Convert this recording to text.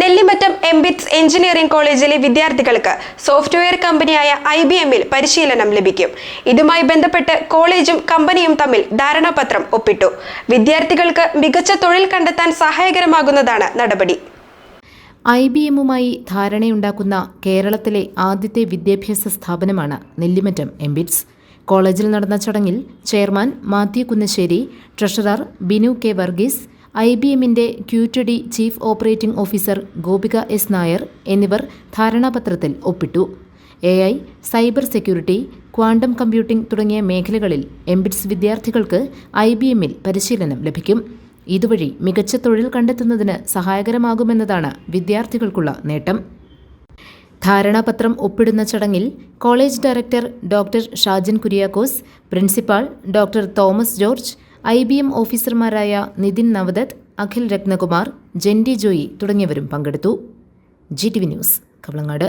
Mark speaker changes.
Speaker 1: Nellimattam MBITS engineering കോളേജിലെ വിദ്യാർത്ഥികൾക്ക് software കമ്പനിയായ ഐ ബി എമ്മിൽ പരിശീലനം ലഭിക്കും. ഇതുമായി ബന്ധപ്പെട്ട് കോളേജും കമ്പനിയും തമ്മിൽ ധാരണാപത്രം ഒപ്പിട്ടു. വിദ്യാർത്ഥികൾക്ക് മികച്ച തൊഴിൽ കണ്ടെത്താൻ സഹായകരമാകുന്നതാണ് നടപടി.
Speaker 2: ഐ ബി എമ്മുമായി ധാരണയുണ്ടാക്കുന്ന കേരളത്തിലെ ആദ്യത്തെ വിദ്യാഭ്യാസ സ്ഥാപനമാണ് നെല്ലിമറ്റം എംബിറ്റ്സ്. കോളേജിൽ നടന്ന ചടങ്ങിൽ chairman Mathew Kunnassery treasurer Binu K Varghese I B എമ്മിന്റെ ക്യൂറ്റഡി chief operating officer Gopika S Nair എന്നിവർ ധാരണാപത്രത്തിൽ ഒപ്പിട്ടു. A I cyber security quantum computing തുടങ്ങിയ മേഖലകളിൽ എംബിറ്റ്സ് വിദ്യാർത്ഥികൾക്ക് ഐ ബി എമ്മിൽ പരിശീലനം ലഭിക്കും. ഇതുവഴി മികച്ച തൊഴിൽ കണ്ടെത്തുന്നതിന് സഹായകരമാകുമെന്നതാണ് വിദ്യാർത്ഥികൾക്കുള്ള നേട്ടം. ധാരണാപത്രം ഒപ്പിടുന്ന ചടങ്ങിൽ college director doctor Shajan Kuriakose principal doctor Thomas George I B M ഓഫീസർമാരായ നിതിൻ നവദത്ത് അഖിൽ രത്നകുമാർ ജെൻഡി ജോയി തുടങ്ങിയവരും പങ്കെടുത്തു. G T V news Kavalangad.